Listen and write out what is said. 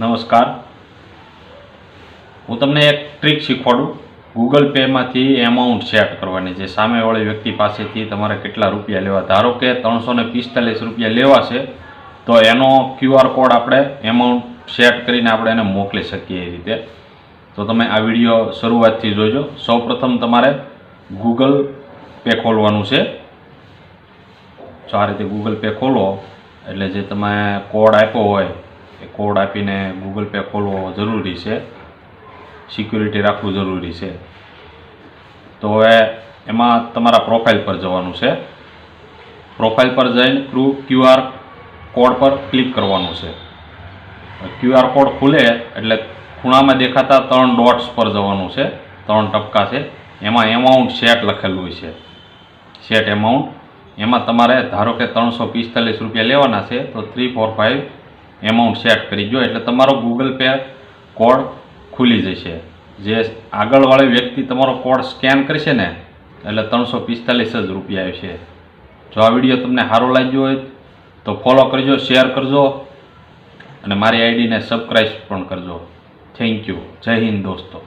નમસ્કાર. હું તમને એક ટ્રીક શીખવાડું. ગૂગલ પેમાંથી એમાઉન્ટ સેટ કરવાની છે સામેવાળી વ્યક્તિ પાસેથી તમારે કેટલા રૂપિયા લેવા. ધારો કે ત્રણસો ને પિસ્તાલીસ રૂપિયા લેવા છે, તો એનો ક્યુઆર કોડ આપણે એમાઉન્ટ સેટ કરીને આપણે એને મોકલી શકીએ એ રીતે. તો તમે આ વીડિયો શરૂઆતથી જોજો. સૌપ્રથમ તમારે ગૂગલ પે ખોલવાનું છે. તો આ રીતે ગૂગલ પે ખોલો, એટલે જે તમે કોડ આપ્યો હોય કોડ આપીને ગૂગલ પે ખોલવો જરૂરી છે. સિક્યુરિટી રાખવું જરૂરી છે. તો હવે એમાં તમારા પ્રોફાઇલ પર જવાનું છે. પ્રોફાઇલ પર જઈને ક્રુ ક્યુઆર કોડ પર ક્લિક કરવાનું છે. ક્યુઆર કોડ ખુલે એટલે ખૂણામાં દેખાતા ત્રણ ડોટ્સ પર જવાનું છે. ત્રણ ટપકા છે. એમાં એમાઉન્ટ સેટ લખેલું હોય છે. સેટ એમાઉન્ટ એમાં તમારે ધારો કે ત્રણસો પિસ્તાલીસ રૂપિયા લેવાના છે, તો three four five amount set કરી. દો એટલે તમારો ગૂગલ પે કોડ ખુલી જશે. જે આગળવાળી વ્યક્તિ તમારો કોડ સ્કેન કરશે ને, એટલે ત્રણસો પિસ્તાલીસ જ રૂપિયા આવશે. જો આ વીડિયો તમને સારો લાગ્યો હોય, તો ફોલો કરજો શેર કરજો, અને મારી આઈડીને સબસ્ક્રાઈબ પણ કરજો. થેન્ક યુ જય હિન્દ દોસ્તો.